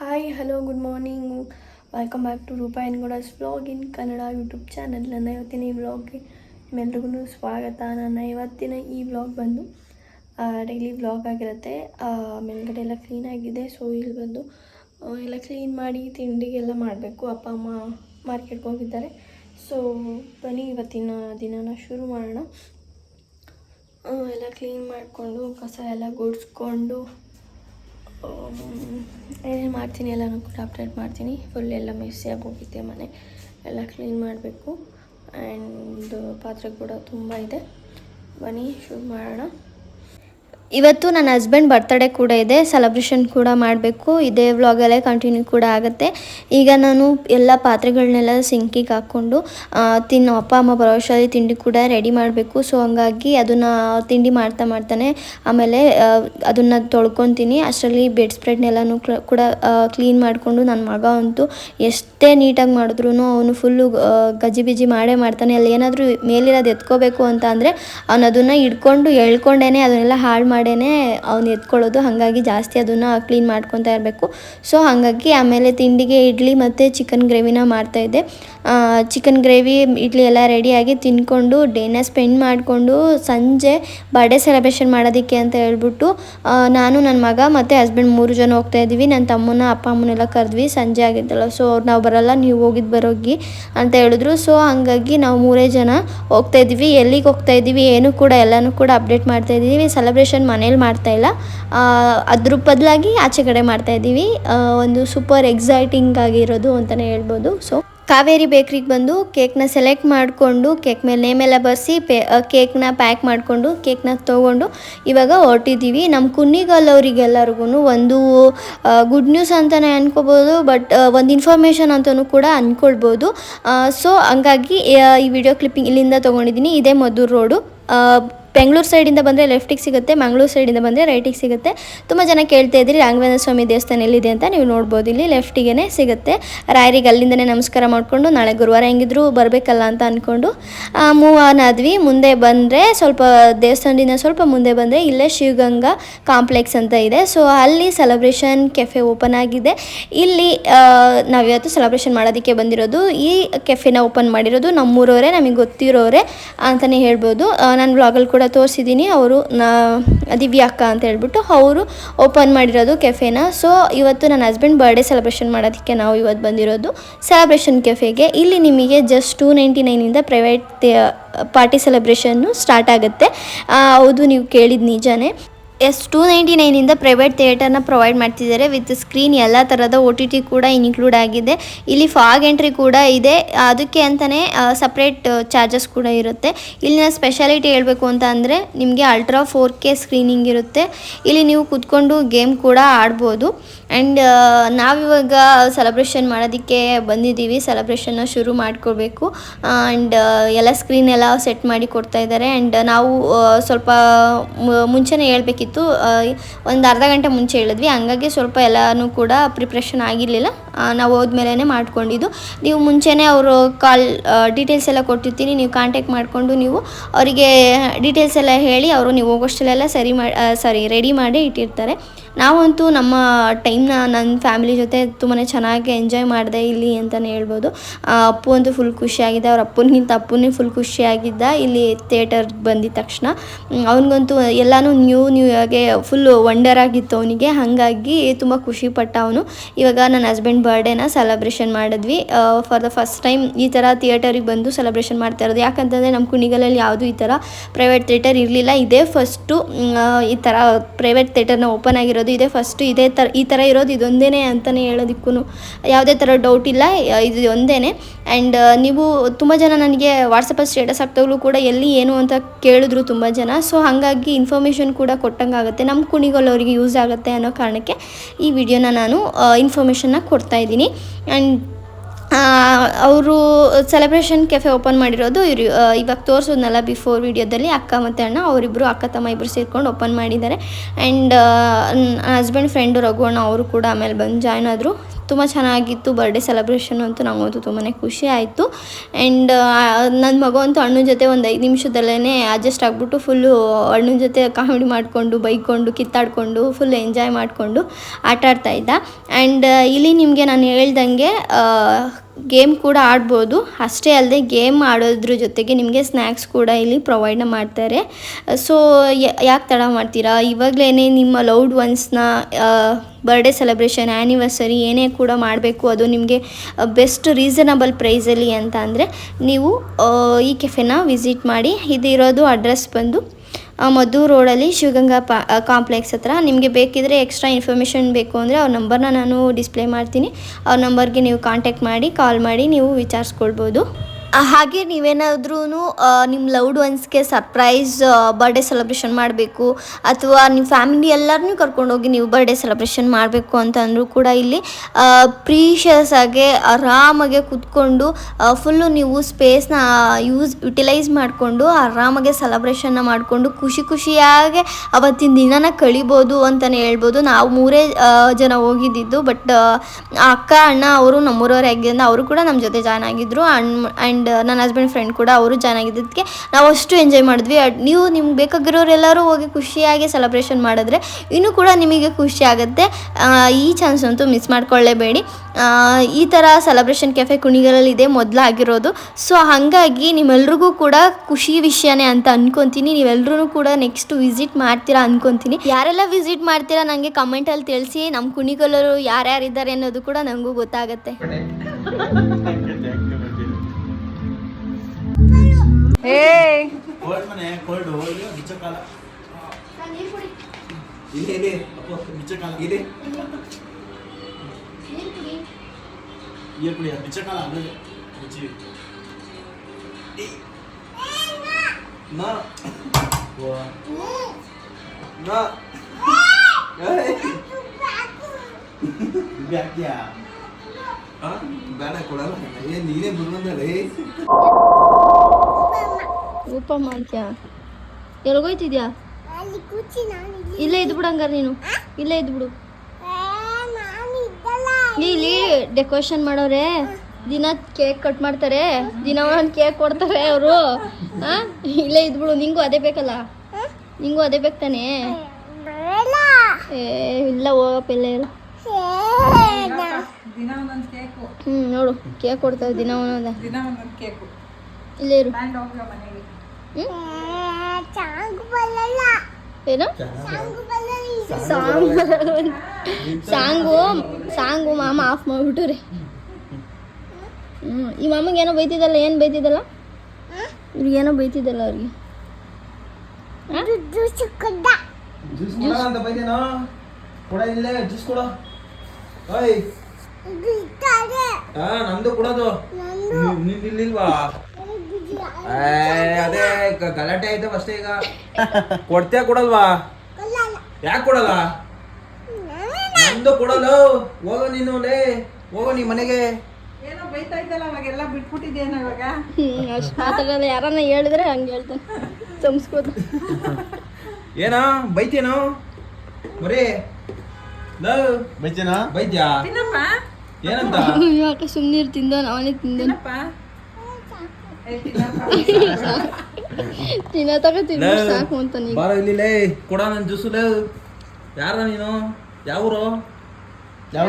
Hi hello good morning welcome back to Roopa N Gowda's vlog in Kannada YouTube channel ನನ್ನ ಇವತ್ತಿನ ಈ ವ್ಲಾಗ್ಗೆ ನಿಮ್ಮೆಲ್ರಿಗೂ ಸ್ವಾಗತ. ನನ್ನ ಇವತ್ತಿನ ಈ ವ್ಲಾಗ್ ಬಂದು ಡೈಲಿ ವ್ಲಾಗ್ ಆಗಿರುತ್ತೆ. ಮೇಲ್ಗಡೆ ಎಲ್ಲ ಕ್ಲೀನ್ ಆಗಿದೆ ಸೊ ಇಲ್ಲಿ ಬಂದು ಎಲ್ಲ ಕ್ಲೀನ್ ಮಾಡಿ ತಿಂಡಿಗೆಲ್ಲ ಮಾಡಬೇಕು. ಅಪ್ಪ, ಅಮ್ಮ ಮಾರ್ಕೆಟ್ಗೆ ಹೋಗಿದ್ದಾರೆ. ಸೊ ಬನ್ನಿ, ಇವತ್ತಿನ ದಿನನ ಶುರು ಮಾಡೋಣ. ಎಲ್ಲ ಕ್ಲೀನ್ ಮಾಡಿಕೊಂಡು, ಕಸ ಎಲ್ಲ ಗುಡಿಸ್ಕೊಂಡು ಏನೇನು ಮಾಡ್ತೀನಿ ಎಲ್ಲನೂ ಕೂಡ ಅಪ್ಡೇಟ್ ಮಾಡ್ತೀನಿ. ಫುಲ್ ಎಲ್ಲ ಮೆಸ್ಸಿಯಾಗಿ ಹೋಗಿದ್ದೆ ಮನೆ. ಎಲ್ಲ ಕ್ಲೀನ್ ಮಾಡಬೇಕು. ಆ್ಯಂಡ್ ಪಾತ್ರೆ ಕೂಡ ತುಂಬ ಇದೆ. ಬನ್ನಿ, ಶುರು ಮಾಡೋಣ. ಇವತ್ತು ನನ್ನ ಹಸ್ಬೆಂಡ್ ಬರ್ತಡೇ ಕೂಡ ಇದೆ ಸೆಲೆಬ್ರೇಷನ್ ಕೂಡ ಮಾಡಬೇಕು. ಇದೇ ವ್ಲಾಗಲ್ಲೇ ಕಂಟಿನ್ಯೂ ಕೂಡ ಆಗುತ್ತೆ. ಈಗ ನಾನು ಎಲ್ಲ ಪಾತ್ರೆಗಳನ್ನೆಲ್ಲ ಸಿಂಕಿಗೆ ಹಾಕ್ಕೊಂಡು ತಿನ್ನು, ಅಪ್ಪ, ಅಮ್ಮ ಬರೋ ತಿಂಡಿ ಕೂಡ ರೆಡಿ ಮಾಡಬೇಕು. ಸೊ ಹಂಗಾಗಿ ಅದನ್ನು ತಿಂಡಿ ಮಾಡ್ತಾ ಮಾಡ್ತಾನೆ. ಆಮೇಲೆ ಅದನ್ನು ತೊಳ್ಕೊತೀನಿ. ಅಷ್ಟರಲ್ಲಿ ಬೆಡ್ ಸ್ಪ್ರೆಡ್ನೆಲ್ಲನೂ ಕೂಡ ಕ್ಲೀನ್ ಮಾಡಿಕೊಂಡು ನನ್ನ ಮಗ ಅಂತೂ ಎಷ್ಟೇ ನೀಟಾಗಿ ಮಾಡಿದ್ರು ಅವನು ಫುಲ್ಲು ಗಜಿಬಿಜಿ ಮಾಡೇ ಮಾಡ್ತಾನೆ. ಅಲ್ಲಿ ಏನಾದರೂ ಮೇಲಿರೋದು ಎತ್ಕೋಬೇಕು ಅಂತ ಅಂದರೆ ಅವನು ಅದನ್ನು ಹಿಡ್ಕೊಂಡು ಎಳ್ಕೊಂಡೇ ಅದನ್ನೆಲ್ಲ ಹಾಳು ಮಾಡೇನೆ ಅವ್ನು ಎತ್ಕೊಳ್ಳೋದು, ಹಾಗಾಗಿ ಜಾಸ್ತಿ ಅದನ್ನು ಕ್ಲೀನ್ ಮಾಡ್ಕೊತಾ ಇರಬೇಕು. ಸೊ ಹಾಗಾಗಿ ಆಮೇಲೆ ತಿಂಡಿಗೆ ಇಡ್ಲಿ ಮತ್ತು ಚಿಕನ್ ಗ್ರೇವಿನ ಮಾಡ್ತಾಯಿದ್ದೆ ಚಿಕನ್ ಗ್ರೇವಿ ಇಡ್ಲಿ ಎಲ್ಲ ರೆಡಿಯಾಗಿ ತಿನ್ಕೊಂಡು ಡೇನ ಸ್ಪೆಂಡ್ ಮಾಡಿಕೊಂಡು, ಸಂಜೆ ಬರ್ಡೇ ಸೆಲೆಬ್ರೇಷನ್ ಮಾಡೋದಕ್ಕೆ ಅಂತ ಹೇಳ್ಬಿಟ್ಟು ನಾನು ನನ್ನ ಮಗ ಮತ್ತು ಹಸ್ಬೆಂಡ್ ಮೂರು ಜನ ಹೋಗ್ತಾ ಇದ್ದೀವಿ. ನನ್ನ ತಮ್ಮನ ಅಪ್ಪ ಅಮ್ಮನೆಲ್ಲ ಕರೆದ್ವಿ. ಸಂಜೆ ಆಗಿದ್ದಲ್ಲ ಸೊ ನಾವು ಬರಲ್ಲ, ನೀವು ಹೋಗಿದ್ದು ಬರೋಗಿ ಅಂತ ಹೇಳಿದ್ರು. ಸೊ ಹಾಗಾಗಿ ನಾವು ಮೂರೇ ಜನ ಹೋಗ್ತಾ ಇದ್ದೀವಿ. ಎಲ್ಲಿಗೆ ಹೋಗ್ತಾ ಇದ್ದೀವಿ, ಏನು ಕೂಡ ಎಲ್ಲನೂ ಕೂಡ ಅಪ್ಡೇಟ್ ಮಾಡ್ತಾ ಇದ್ದೀವಿ. ಸೆಲೆಬ್ರೇಷನ್ ಮನೇಲಿ ಮಾಡ್ತಾ ಇಲ್ಲ. ಅದ್ರ ಬದಲಾಗಿ ಆಚೆ ಕಡೆ ಮಾಡ್ತಾ ಇದ್ದೀವಿ. ಒಂದು ಸೂಪರ್ ಎಕ್ಸೈಟಿಂಗ್ ಆಗಿರೋದು ಅಂತಲೇ ಹೇಳ್ಬೋದು. ಸೊ, ಕಾವೇರಿ ಬೇಕ್ರಿಗೆ ಬಂದು ಕೇಕ್ನ ಸೆಲೆಕ್ಟ್ ಮಾಡಿಕೊಂಡು, ಕೇಕ್ ಮೇಲೆ ನೇಮ್ ಎಲ್ಲ ಬರೆಸಿ, ಪೇ ಕೇಕ್ನ ಪ್ಯಾಕ್ ಮಾಡಿಕೊಂಡು, ಕೇಕ್ನ ತೊಗೊಂಡು ಇವಾಗ ಹೊರಟಿದ್ದೀವಿ. ನಮ್ಮ ಕುನ್ನಿಗಲ್ ಅವರಿಗೆಲ್ಲರಿಗೂ ಒಂದು ಗುಡ್ ನ್ಯೂಸ್ ಅಂತಲೇ ಅನ್ಕೋಬೋದು, ಬಟ್ ಒಂದು ಇನ್ಫಾರ್ಮೇಷನ್ ಅಂತಲೂ ಕೂಡ ಅಂದ್ಕೊಳ್ಬೋದು ಸೊ, ಹಂಗಾಗಿ ಈ ವಿಡಿಯೋ ಕ್ಲಿಪ್ಪಿಂಗ್ ಇಲ್ಲಿಂದ ತೊಗೊಂಡಿದ್ದೀನಿ. ಇದೇ ಮದ್ದೂರು ರೋಡು. ಬೆಂಗಳೂರು ಸೈಡಿಂದ ಬಂದರೆ ಲೆಫ್ಟಿಗೆ ಸಿಗುತ್ತೆ, ಮಂಗಳೂರು ಸೈಡಿಂದ ಬಂದರೆ ರೈಟಿಗೆ ಸಿಗುತ್ತೆ. ತುಂಬ ಜನ ಕೇಳ್ತಾ ಇದ್ರಿ ರಾಘವೇಂದ್ರ ಸ್ವಾಮಿ ದೇವಸ್ಥಾನ ಎಲ್ಲಿದೆ ಅಂತ ನೀವು ನೋಡ್ಬೋದು. ಇಲ್ಲಿ ಲೆಫ್ಟಿಗೆ ಸಿಗುತ್ತೆ. ರಾಯರಿಗೆ ಅಲ್ಲಿಂದನೇ ನಮಸ್ಕಾರ ಮಾಡಿಕೊಂಡು, ನಾಳೆ ಗುರುವಾರ ಹೆಂಗಿದ್ರು ಬರಬೇಕಲ್ಲ ಅಂತ ಅಂದ್ಕೊಂಡು ಮೂವ್ ಆನ್ ಆದ್ವಿ, ಮುಂದೆ ಬಂದರೆ ಸ್ವಲ್ಪ ದೇವಸ್ಥಾನದಿಂದ ಸ್ವಲ್ಪ ಮುಂದೆ ಬಂದರೆ ಇಲ್ಲೇ ಶಿವಗಂಗಾ ಕಾಂಪ್ಲೆಕ್ಸ್ ಅಂತ ಇದೆ. ಸೊ, ಅಲ್ಲಿ ಸೆಲೆಬ್ರೇಷನ್ ಕೆಫೆ ಓಪನ್ ಆಗಿದೆ. ಇಲ್ಲಿ ನಾವಿವತ್ತು ಸೆಲೆಬ್ರೇಷನ್ ಮಾಡೋದಕ್ಕೆ ಬಂದಿರೋದು, ಈ ಕೆಫೆನ ಓಪನ್ ಮಾಡಿರೋದು ನಮ್ಮೂರವರೇ, ನಮಗೆ ಗೊತ್ತಿರೋರೆ ಅಂತಲೇ ಹೇಳ್ಬೋದು. ನಾನು ಬ್ಲಾಗಲ್ಲಿ ಕೂಡ ತೋರಿಸಿದ್ದೀನಿ. ಅವರು ನಾ, ದಿವ್ಯ ಅಕ್ಕ ಅಂತ ಹೇಳ್ಬಿಟ್ಟು ಅವರು ಓಪನ್ ಮಾಡಿರೋದು ಕೆಫೆನ. ಸೊ ಇವತ್ತು ನನ್ನ ಹಸ್ಬೆಂಡ್ ಬರ್ಡೇ ಸೆಲೆಬ್ರೇಷನ್ ಮಾಡೋದಕ್ಕೆ ನಾವು ಇವತ್ತು ಬಂದಿರೋದು ಸೆಲೆಬ್ರೇಷನ್ ಕೆಫೆಗೆ ಇಲ್ಲಿ ನಿಮಗೆ ಜಸ್ಟ್ ಟೂ ನೈಂಟಿ ನೈನಿಂದ ಪ್ರೈವೇಟ್ ಪಾರ್ಟಿ ಸೆಲೆಬ್ರೇಷನ್ನು ಸ್ಟಾರ್ಟ್ ಆಗುತ್ತೆ. ಹೌದು, ನೀವು ಕೇಳಿದ ನಿಜಾನೇ. ಎಸ್ ಟೂ ನೈಂಟಿ ನೈನಿಂದ ಪ್ರೈವೇಟ್ ಥಿಯೇಟರ್ನ ಪ್ರೊವೈಡ್ ಮಾಡ್ತಿದ್ದಾರೆ ವಿತ್ ಸ್ಕ್ರೀನ್ ಎಲ್ಲ ಥರದ ಒ ಟಿ ಟಿ ಕೂಡ ಇನ್ಕ್ಲೂಡ್ ಆಗಿದೆ. ಇಲ್ಲಿ ಫಾಗ್ ಎಂಟ್ರಿ ಕೂಡ ಇದೆ. ಅದಕ್ಕೆ ಅಂತಲೇ ಸಪ್ರೇಟ್ ಚಾರ್ಜಸ್ ಕೂಡ ಇರುತ್ತೆ. ಇಲ್ಲಿನ ಸ್ಪೆಷಾಲಿಟಿ ಹೇಳಬೇಕು ಅಂತ ಅಂದರೆ ನಿಮಗೆ ಅಲ್ಟ್ರಾ ಫೋರ್ ಕೆ ಸ್ಕ್ರೀನಿಂಗ್ ಇರುತ್ತೆ. ಇಲ್ಲಿ ನೀವು ಕೂತ್ಕೊಂಡು ಗೇಮ್ ಕೂಡ ಆಡ್ಬೋದು. ಆ್ಯಂಡ್ ನಾವಿವಾಗ ಸೆಲೆಬ್ರೇಷನ್ ಮಾಡೋದಕ್ಕೆ ಬಂದಿದ್ದೀವಿ. ಸೆಲೆಬ್ರೇಷನ್ನ ಶುರು ಮಾಡ್ಕೋಬೇಕು ಆ್ಯಂಡ್ ಎಲ್ಲ ಸ್ಕ್ರೀನ್ ಎಲ್ಲ ಸೆಟ್ ಮಾಡಿ ಕೊಡ್ತಾ ಇದ್ದಾರೆ. ಆ್ಯಂಡ್ ನಾವು ಸ್ವಲ್ಪ ಮುಂಚೆನೇ ಹೇಳ್ಬೇಕಿತ್ತು. ಒಂದು ಅರ್ಧ ಗಂಟೆ ಮುಂಚೆ ಹೇಳಿದ್ವಿ. ಹಂಗಾಗಿ ಸ್ವಲ್ಪ ಎಲ್ಲನೂ ಕೂಡ ಪ್ರಿಪ್ರೇಷನ್ ಆಗಿರಲಿಲ್ಲ. ನಾವು ಹೋದ್ಮೇಲೆ ಮಾಡ್ಕೊಂಡಿದ್ದು. ನೀವು ಮುಂಚೆನೇ ಅವರು ಕಾಲ್ ಡೀಟೇಲ್ಸ್ ಎಲ್ಲ ಕೊಟ್ಟಿರ್ತೀನಿ. ನೀವು ಕಾಂಟ್ಯಾಕ್ಟ್ ಮಾಡಿಕೊಂಡು ನೀವು ಅವರಿಗೆ ಡೀಟೇಲ್ಸ್ ಎಲ್ಲ ಹೇಳಿ ಅವರು ನೀವು ಹೋಗೋಷ್ಟಲ್ಲೆಲ್ಲ ಸರಿ ಮಾಡಿ ಸಾರಿ ರೆಡಿ ಮಾಡಿ ಇಟ್ಟಿರ್ತಾರೆ. ನಾವಂತೂ ನಮ್ಮ ಟೈಮ್ನ ನನ್ನ ಫ್ಯಾಮಿಲಿ ಜೊತೆ ತುಂಬಾ ಚೆನ್ನಾಗಿ ಎಂಜಾಯ್ ಮಾಡಿದೆ ಇಲ್ಲಿ ಅಂತಲೇ ಹೇಳ್ಬೋದು. ಅಪ್ಪು ಅಂತೂ ಫುಲ್ ಖುಷಿಯಾಗಿದೆ. ಅವ್ರ ಅಪ್ಪನಿಗಿಂತ ಅಪ್ಪನೇ ಫುಲ್ ಖುಷಿಯಾಗಿದ್ದ. ಇಲ್ಲಿ ಥಿಯೇಟರ್ಗೆ ಬಂದಿದ್ದ ತಕ್ಷಣ. ಅವನಿಗಂತೂ ಎಲ್ಲನೂ ನ್ಯೂ ನ್ಯೂ ಆಗಿ ಫುಲ್ ವಂಡರ್ ಆಗಿತ್ತು ಅವನಿಗೆ. ಹಾಗಾಗಿ ತುಂಬ ಖುಷಿ ಪಟ್ಟ ಅವನು. ಇವಾಗ ನನ್ನ ಹಸ್ಬೆಂಡ್ ಬರ್ಡೇನ ಸೆಲೆಬ್ರೇಷನ್ ಮಾಡಿದ್ವಿ. ಫಾರ್ ದ ಫಸ್ಟ್ ಟೈಮ್ ಈ ಥರ ಥಿಯೇಟರಿಗೆ ಬಂದು ಸೆಲೆಬ್ರೇಷನ್ ಮಾಡ್ತಾ ಇರೋದು. ಯಾಕಂತಂದರೆ ನಮ್ಮ ಕುಣಿಗಲಲ್ಲಿ ಯಾವುದೂ ಈ ಥರ ಪ್ರೈವೇಟ್ ಥಿಯೇಟರ್ ಇರಲಿಲ್ಲ. ಇದೇ ಫಸ್ಟು ಈ ಥರ ಪ್ರೈವೇಟ್ ಥಿಯೇಟರ್ನ ಓಪನ್ ಆಗಿರೋದು. ಇದೇ ಫಸ್ಟು ಇದೇ ಥರ ಈ ಥರ ಇರೋದು. ಇದೊಂದೇ ಅಂತಲೇ ಹೇಳೋದಕ್ಕೂ ಯಾವುದೇ ಥರ ಡೌಟ್ ಇಲ್ಲ. ಇದು ಒಂದೇ ಆ್ಯಂಡ್ ನೀವು ತುಂಬ ಜನ ನನಗೆ ವಾಟ್ಸಪ್ಪಲ್ಲಿ ಸ್ಟೇಟಸ್ ಹಾಕ್ದಾಗಲೂ ಕೂಡ ಎಲ್ಲಿ ಏನು ಅಂತ ಕೇಳಿದ್ರು ತುಂಬ ಜನ. ಸೊ ಹಾಗಾಗಿ ಇನ್ಫಾರ್ಮೇಷನ್ ಕೂಡ ಕೊಟ್ಟಂಗೆ ಆಗುತ್ತೆ ನಮ್ಮ ಕುಣಿಗಳವ್ರಿಗೆ ಯೂಸ್ ಆಗುತ್ತೆ ಅನ್ನೋ ಕಾರಣಕ್ಕೆ ಈ ವಿಡಿಯೋನ ನಾನು ಇನ್ಫಾರ್ಮೇಷನ್ನ ಕೊಡ್ತಾ ಇದ್ದೀನಿ. ಆ್ಯಂಡ್ ಅವರು ಸೆಲೆಬ್ರೇಷನ್ ಕೆಫೆ ಓಪನ್ ಮಾಡಿರೋದು ಇವರು ಇವಾಗ ತೋರಿಸೋದ್ನಲ್ಲ ಬಿಫೋರ್ ವಿಡಿಯೋದಲ್ಲಿ ಅಕ್ಕ ಮತ್ತು ಅಣ್ಣ ಅವರಿಬ್ಬರು ಅಕ್ಕ ತಮ್ಮ ಇಬ್ಬರು ಸೇರ್ಕೊಂಡು ಓಪನ್ ಮಾಡಿದ್ದಾರೆ. ಆ್ಯಂಡ್ ಹಸ್ಬೆಂಡ್ ಫ್ರೆಂಡು ರಘುವಣ್ಣ ಅವರು ಕೂಡ ಆಮೇಲೆ ಬಂದು ಜಾಯ್ನ್ ಆದರು. ತುಂಬ ಚೆನ್ನಾಗಿತ್ತು ಬರ್ಡೇ ಸೆಲೆಬ್ರೇಷನ್ ಅಂತೂ ನಂಗಂತೂ ತುಂಬಾ ಖುಷಿ ಆಯಿತು. ಆ್ಯಂಡ್ ನನ್ನ ಮಗು ಅಂತೂ ಅಣ್ಣನ ಜೊತೆ ಒಂದು ಐದು ನಿಮಿಷದಲ್ಲೇ ಅಡ್ಜಸ್ಟ್ ಆಗಿಬಿಟ್ಟು ಫುಲ್ಲು ಅಣ್ಣನ ಜೊತೆ ಕಾಮಿಡಿ ಮಾಡಿಕೊಂಡು, ಬೈಕೊಂಡು, ಕಿತ್ತಾಡಿಕೊಂಡು ಫುಲ್ ಎಂಜಾಯ್ ಮಾಡಿಕೊಂಡು ಆಟ ಆಡ್ತಾ ಇದ್ದ. ಆ್ಯಂಡ್ ಇಲ್ಲಿ ನಿಮಗೆ ನಾನು ಹೇಳ್ದಂಗೆ ಗೇಮ್ ಕೂಡ ಆಡ್ಬೋದು. ಅಷ್ಟೇ ಅಲ್ಲದೆ ಗೇಮ್ ಆಡೋದ್ರ ಜೊತೆಗೆ ನಿಮಗೆ ಸ್ನ್ಯಾಕ್ಸ್ ಕೂಡ ಇಲ್ಲಿ ಪ್ರೊವೈಡ್ನ ಮಾಡ್ತಾರೆ. ಸೊ ಯಾಕೆ ತಡ ಮಾಡ್ತೀರಾ? ಇವಾಗಲೇ ನಿಮ್ಮ ಲೌಡ್ ಒನ್ಸ್ನ ಬರ್ಡೇ ಸೆಲೆಬ್ರೇಷನ್ ಆ್ಯನಿವರ್ಸರಿ ಏನೇ ಕೂಡ ಮಾಡಬೇಕು. ಅದು ನಿಮಗೆ ಬೆಸ್ಟ್ ರೀಸನಬಲ್ ಪ್ರೈಸಲ್ಲಿ ಅಂತ ಅಂದರೆ ನೀವು ಈ ಕೆಫೆನ ವಿಸಿಟ್ ಮಾಡಿ, ಇದಿರೋದು ಅಡ್ರೆಸ್ ಬಂದು ಮಧು ರೋಡಲ್ಲಿ ಶಿವಗಂಗಾ ಪಾ ಕಾಂಪ್ಲೆಕ್ಸ್ ಹತ್ರ. ನಿಮಗೆ ಬೇಕಿದ್ರೆ ಎಕ್ಸ್ಟ್ರಾ ಇನ್ಫಾರ್ಮೇಷನ್ ಬೇಕು ಅಂದರೆ ಅವ್ರ ನಂಬರ್ನ ನಾನು ಡಿಸ್ಪ್ಲೇ ಮಾಡ್ತೀನಿ. ಅವ್ರ ನಂಬರ್ಗೆ ನೀವು ಕಾಂಟ್ಯಾಕ್ಟ್ ಮಾಡಿ ಕಾಲ್ ಮಾಡಿ, ನೀವು ವಿಚಾರಿಸ್ಕೊಳ್ಬೋದು. ಹಾಗೆ ನೀವೇನಾದ್ರೂ ನಿಮ್ಮ ಲವ್ಡ್ ಒನ್ಸ್ಗೆ ಸರ್ಪ್ರೈಸ್ ಬರ್ಡೇ ಸೆಲೆಬ್ರೇಷನ್ ಮಾಡಬೇಕು, ಅಥವಾ ನಿಮ್ಮ ಫ್ಯಾಮಿಲಿ ಎಲ್ಲರನ್ನೂ ಕರ್ಕೊಂಡೋಗಿ ನೀವು ಬರ್ಡೇ ಸೆಲೆಬ್ರೇಷನ್ ಮಾಡಬೇಕು ಅಂತ ಅಂದರೂ ಕೂಡ ಇಲ್ಲಿ ಪ್ರೀಷಿಯಸ್ ಆಗಿ ಆರಾಮಾಗೆ ಕೂತ್ಕೊಂಡು ಫುಲ್ಲು ನೀವು ಸ್ಪೇಸ್ನ ಯೂಸ್ ಯುಟಿಲೈಸ್ ಮಾಡಿಕೊಂಡು, ಆರಾಮಾಗೆ ಸೆಲೆಬ್ರೇಷನ್ನ ಮಾಡಿಕೊಂಡು, ಖುಷಿ ಖುಷಿಯಾಗಿ ಅವತ್ತಿನ ದಿನನ ಕಳಿಬೋದು ಅಂತಲೇ ಹೇಳ್ಬೋದು. ನಾವು ಮೂರೇ ಜನ ಹೋಗಿದ್ದಿದ್ದು ಬಟ್ ಅಕ್ಕ, ಅಣ್ಣ ಅವರು ನಮ್ಮೂರವರೇ ಆಗಿದ್ದರಿಂದ ಅವರು ಕೂಡ ನಮ್ಮ ಜೊತೆ ಜಾಯ್ನ್ ಆಗಿದ್ರು. ಆ್ಯಂಡ್ ನನ್ನ ಹಸ್ಬೆಂಡ್ ಫ್ರೆಂಡ್ ಕೂಡ ಅವರು ಜಾಯ್ನ್ ಆಗಿದ್ದಕ್ಕೆ ನಾವು ಅಷ್ಟು ಎಂಜಾಯ್ ಮಾಡಿದ್ವಿ. ನೀವು ನಿಮ್ಗೆ ಬೇಕಾಗಿರೋರೆಲ್ಲರೂ ಹೋಗಿ ಖುಷಿಯಾಗಿ ಸೆಲೆಬ್ರೇಷನ್ ಮಾಡಿದ್ರೆ ಇನ್ನೂ ಕೂಡ ನಿಮಗೆ ಖುಷಿ ಆಗುತ್ತೆ. ಈ ಚಾನ್ಸ್ ಅಂತೂ ಮಿಸ್ ಮಾಡ್ಕೊಳ್ಳೇಬೇಡಿ. ಈ ಥರ ಸೆಲೆಬ್ರೇಷನ್ ಕೆಫೆ ಕುಣಿಗಲಲ್ಲಿ ಇದೆ ಮೊದಲಾಗಿರೋದು ಸೊ ಹಾಗಾಗಿ ನಿಮ್ಮೆಲ್ರಿಗೂ ಕೂಡ ಖುಷಿ ವಿಷಯನೇ ಅಂತ ಅನ್ಕೊಂತೀನಿ. ನೀವೆಲ್ಲರೂ ಕೂಡ ನೆಕ್ಸ್ಟ್ ವಿಸಿಟ್ ಮಾಡ್ತೀರಾ ಅನ್ಕೊಂತೀನಿ. ಯಾರೆಲ್ಲ ವಿಸಿಟ್ ಮಾಡ್ತೀರಾ ನನಗೆ ಕಮೆಂಟಲ್ಲಿ ತಿಳಿಸಿ. ನಮ್ಮ ಕುಣಿಗಲರು ಯಾರ್ಯಾರಿದ್ದಾರೆ ಅನ್ನೋದು ಕೂಡ ನನಗೂ ಗೊತ್ತಾಗುತ್ತೆ. ಕೋಲ್ಡ್ ಮನೆ ಕೋಲ್ಡ್ ಬಿಚ್ಚ ಕಾಲ ಇಲ್ಲಿ ಇಲ್ಲಿ ಅಪ್ಪ ಬಿಚ್ಚ ಕಾಲ ಇಲ್ಲಿ ನೀರು ಕುಡಿಯ ಬಿಚ್ಚ ಕಾಲ ಆಮೇಲೆ ಬಿಚ್ಚಿ ನಾ ವಾ. ನಾ ಏಯ್. ಇದು ಹಾಕ್ತೀಯಾ? ಆ? ಬೇಡ ಕೊಡಲ್ಲ ಏನ್ ನೀನೇ ಬಂದಂದಲ್ಲ ರೂಪ ಮಾಡ್ತೀಯಾ ಎಲ್ಗೋಯ್ತಿದ್ಯಾ ಇಲ್ಲೇ ಇದ್ದು ಬಿಡು ಹಂಗಾರೆ ನೀನು. ಇಲ್ಲೇ ಇದ್ಬಿಡು ಬಿಡು. ಇಲ್ಲಿ. ಡೆಕೋರೇಷನ್ ಮಾಡೋರೆ. ದಿನ ಕೇಕ್ ಕಟ್ ಮಾಡ್ತಾರೆ. ದಿನ ಒಂದು ಕೇಕ್ ಕೊಡ್ತಾರೆ ಅವರು. ಇಲ್ಲೇ ಇದ್ಬಿಡು ನಿಂಗೂ ಅದೇ ಬೇಕಲ್ಲ. ನಿಂಗೂ ಅದೇ ಬೇಕು ತಾನೇ. ಏ ಇಲ್ಲ ಹೋಗಪ್ಪ ಇಲ್ಲೇ ಹ್ಮ್ ಕೇಕು. ಹ್ಞೂ ನೋಡು ಕೇಕ್ ಕೊಡ್ತಾರೆ ದಿನ ಒಂದೊಂದು. ದಿನ ಒಂದೊಂದು ಕೇಕು. ಇಲ್ಲೇ ಇರು ಬ್ಯಾಂಡ್ ಹೋಗ್ಲ ಮನೆಗೆ ಹ್ಞೂ ಏನು? ಸಾಂಗ್ ಸಾಂಗು ಸಾಂಗು ಮಾಮ ಆಫ್ ಮಾಡಿಬಿಟ್ರಿ ಹ್ಞೂ ಈ ಮಾಮಗೆ ಏನೋ ಬೈತಿದ್ದಲ್ಲ ಏನು ಬೈತಿದ್ದಲ್ಲ? ಇವ್ರಿಗೆ ಏನೋ ಬೈತಿದ್ದಲ್ಲ ಅವ್ರಿಗೆ. ನಂದು ಕೊಡೋದು. ಅದೇ ಗ- ಗಲಾಟೆ ಆಯ್ತು ಫಸ್ಟ್ ಈಗ. ಕೊಡ್ತೀಯ ಕೊಡಲ್ವಾ? ಯಾಕೆ ಕೊಡಲ್ಲ? ನಂದು ಕೊಡಲ್ಲ ಹೋಗೋ ನೀನು ಲೇ. ಹೋಗೋ ನೀ ಮನೆಗೆ. ಏನೋ ಬೈತಾ ಇದ್ದಲ್ಲ ಅವಾಗೆಲ್ಲ ಬಿಟ್ಬಿಟ್ಟಿದ್ದೇನ ಇವಾಗ. ಅಷ್ಟು ಯಾರನ್ನ ಹೇಳಿದ್ರೆ ಹಂಗೆ ಹೇಳ್ತಾನೆ. ಸಂಸ್ಕೃತ. ಏನೋ ಬೈತೇನೋ? ಮರಿ ಬೈತೇನಾ? ಬೈದ್ಯಾ? ತಿನ್ನಪ್ಪ ಏನಂತ? ಇವಾಗ ಸುಮ್ಮನೆ ತಿಂದ ನಾವೇ ತಿಂದ ತಿನ್ನಪ್ಪ.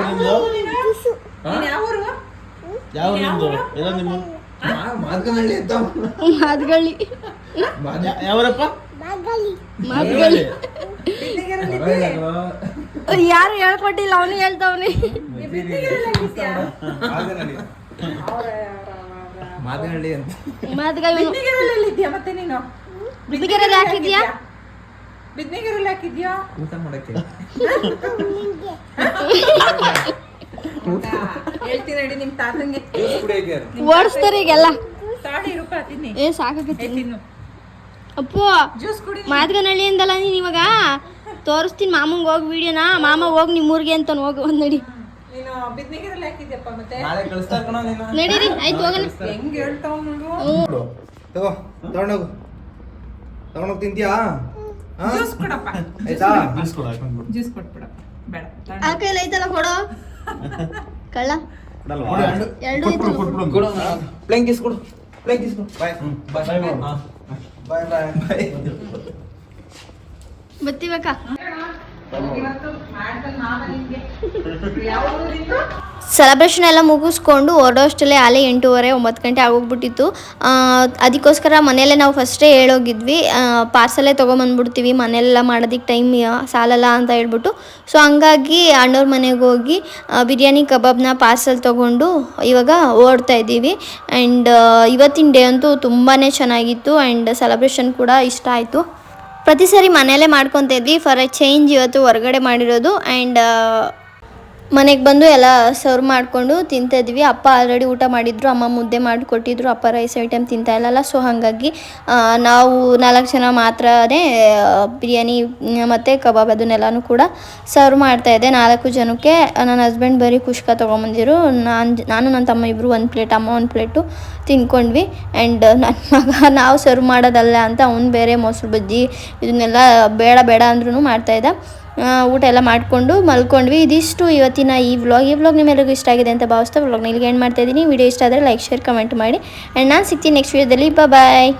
ನಿಮ್ದು ಯಾವ ನಿಮ್ದು ಎಲ್ಲ ನಿಮ್ಮ ಮಾದ್ಕನಹಳ್ಳಿ ಅಂತ ಮಾತುಗಳಿ ಯಾವರಪ್ಪ ಮಾತುಗಳಿ ಬಿದ್ದಿಗೆರಲ್ಲಿ ಯಾರು ಹೇಳ್ಕೊಟ್ಟಿಲ್ಲ ಅವನು ಹೇಳ್ತಾವನೆ. ಮಾದನಹಳ್ಳಿ ಅಂತ. ಬಿದ್ದಿಗೆರಲ್ಲಿ ಇದ್ಯಾ ಮತ್ತೆ ನೀನು? ಬಿದ್ದಿಗೆರೆಯಲ್ಲಿ ಹಾಕಿದ್ಯಾ? ಬಿದ್ದಿಗೆರಲ್ಲಿ ಹಾಕಿದ್ಯಾ? ಊಟ ಮಾಡಕ್ಕೆ. ಹೇಳ್ತೀನಿ ನಡಿ ನಿಮ್ ತಾತಂಗೆ. ಓಡಿಸ್ತಾರೆ ಈಗೆಲ್ಲ ತಾಡಿ ರೂಪ ತಿನ್ನಿ. ಏ ಸಾಕಾಗತ್ತೆ. ತಿನ್ನು. ಅಪ್ಪು ಜ್ಯೂಸ್ ಕುಡಿ ಮಾತ್ಗನಹಳ್ಳಿ ಅಂದಲ್ಲ ನೀನು ಇವಾಗ? ತೋರಿಸ್ತೀನಿ ಮಾಮಂಗೆ ಹೋಗಿ ವಿಡಿಯೋನಾ. ಮಾಮ ಹೋಗಿ ನಿಮ್ಮ ಊರಿಗೆ ಅಂತ ಹೋಗಿ ಒಂದ್ ನಡಿ. ನೀನು ಹಾಕಿದ್ಯಪ್ಪ ಮತ್ತೆ? ನಾಳೆ ಕಳಿಸ್ತಾ ಕಣ ನೀನು ನಡೀರಿ ಆಯ್ತು ಹೋಗೋಣ. ಹೆಂಗ್ ಹೇಳ್ತಾವ್ ನೋಡು. ತಗೋ ತಗೊಂಡೋಗು. ತಗೊಂಡೋಗಿ ತಿಂತೀಯಾ? ಜ್ಯೂಸ್ ಕೊಡಪ್ಪ. ಆಯ್ತಾ? ಜ್ಯೂಸ್ ಕೊಟ್ಬಿಡಪ್ಪ ಬೇಡ. ಆ ಕೈಲಿ ಐತಲ್ಲ ಕೊಡೋ. ಕಳ್ಳ? ಎರಡು. ಕೊಡು ಪ್ಲೇನ್ ಕಿಸ್ ಕೊಡು. ಪ್ಲೇನ್ ಕಿಸ್ ಕೊಡು. ಬಾಯ್. ಬಾಯ್ ಬಾಯ್ ಮಾಡ್ದಲ್ಲಿ ಸೆಲೆಬ್ರೇಷನ್ ಎಲ್ಲ ಮುಗಿಸ್ಕೊಂಡು ಹೊರಡೋಷ್ಟಲ್ಲೇ ಅಲ್ಲೇ ಎಂಟೂವರೆ, ಒಂಬತ್ತು ಗಂಟೆ ಆಗೋಗ್ಬಿಟ್ಟಿತ್ತು. ಅದಕ್ಕೋಸ್ಕರ ಮನೆಯಲ್ಲೇ ನಾವು ಫಸ್ಟೇ ಹೇಳೋಗಿದ್ವಿ. ಪಾರ್ಸಲೇ ತೊಗೊಂಬಂದ್ಬಿಡ್ತೀವಿ ಮನೆಯೆಲ್ಲ ಮಾಡೋದಕ್ಕೆ ಟೈಮ್ ಸಾಲಲ್ಲ ಅಂತ ಹೇಳ್ಬಿಟ್ಟು. ಸೊ ಹಂಗಾಗಿ ಅಣ್ಣವ್ರ ಮನೆಗೆ ಹೋಗಿ ಬಿರಿಯಾನಿ ಕಬಾಬ್ನ ಪಾರ್ಸಲ್ ತೊಗೊಂಡು ಇವಾಗ ಓಡ್ತಾ ಇದ್ದೀವಿ. ಆ್ಯಂಡ್ ಇವತ್ತಿನ ಡೇ ಅಂತೂ ತುಂಬಾ ಚೆನ್ನಾಗಿತ್ತು. ಆ್ಯಂಡ್ ಸೆಲೆಬ್ರೇಷನ್ ಕೂಡ ಇಷ್ಟ ಆಯಿತು. ಪ್ರತಿ ಸರಿ ಮನೆಯಲ್ಲೇ ಮಾಡ್ಕೊತಾ ಇದ್ವಿ. ಫಾರ್ ಎ ಚೇಂಜ್ ಇವತ್ತು ಹೊರಗಡೆ ಮಾಡಿರೋದು. ಆ್ಯಂಡ್ ಮನೆಗೆ ಬಂದು ಎಲ್ಲ ಸರ್ವ್ ಮಾಡಿಕೊಂಡು ತಿಂತಿದ್ವಿ ಅಪ್ಪ ಆಲ್ರೆಡಿ ಊಟ ಮಾಡಿದ್ರು, ಅಮ್ಮ ಮುದ್ದೆ ಮಾಡಿಕೊಟ್ಟಿದ್ರು, ಅಪ್ಪ ರೈಸ್ ಐಟಮ್ ತಿಂತಾ ಇಲ್ಲಲ್ಲ. ಸೊ ಹಾಗಾಗಿ ನಾವು ನಾಲ್ಕು ಜನ ಮಾತ್ರನೇ ಬಿರಿಯಾನಿ ಮತ್ತು ಕಬಾಬ್ ಅದನ್ನೆಲ್ಲನೂ ಕೂಡ ಸರ್ವ್ ಮಾಡ್ತಾ ಇದ್ದೆ. ನಾಲ್ಕು ಜನಕ್ಕೆ, ನನ್ನ ಹಸ್ಬೆಂಡ್ ಬರೀ ಕುಷ್ಕ ತೊಗೊಂಬಂದಿರು ನಾನು ನಾನು ನನ್ನ ತಮ್ಮ ಇಬ್ಬರು ಒಂದು ಪ್ಲೇಟ್ ಅಮ್ಮ ಒಂದು ಪ್ಲೇಟು ತಿನ್ಕೊಂಡ್ವಿ ಆ್ಯಂಡ್ ನನ್ನ ಮಗ ನಾವು ಸರ್ವ್ ಮಾಡೋದಲ್ಲ ಅಂತ, ಅವ್ನು ಬೇರೆ ಮೊಸರು ಬಜ್ಜಿ, ಇದನ್ನೆಲ್ಲ ಬೇಡ ಬೇಡ ಅಂದ್ರೂ ಮಾಡ್ತಾಯಿದ್ದ ಊಟ ಎಲ್ಲ ಮಾಡಿಕೊಂಡು ಮಲ್ಕೊಂಡ್ವಿ. ಇದಿಷ್ಟು ಇವತ್ತಿನ ಈ ವ್ಲಾಗ್. ಈ ವ್ಲಾಗ್ ನಿಮ್ಮೆಲ್ಲರಿಗೂ ಇಷ್ಟ ಆಗಿದೆ ಅಂತ ಭಾವಿಸ್ತಾ ವ್ಲಾಗ್ನ ಇಲ್ಲಿಗೆ ಏನು ಮಾಡ್ತಾ ಇದ್ದೀನಿ. ವಿಡಿಯೋ ಇಷ್ಟ ಆದರೆ ಲೈಕ್ ಶೇರ್ ಕಮೆಂಟ್ ಮಾಡಿ. ಆ್ಯಂಡ್ ನಾನು ಸಿಗ್ತೀನಿ ನೆಕ್ಸ್ಟ್ ವೀಡಿಯೋದಲ್ಲಿ ಬಾಯ್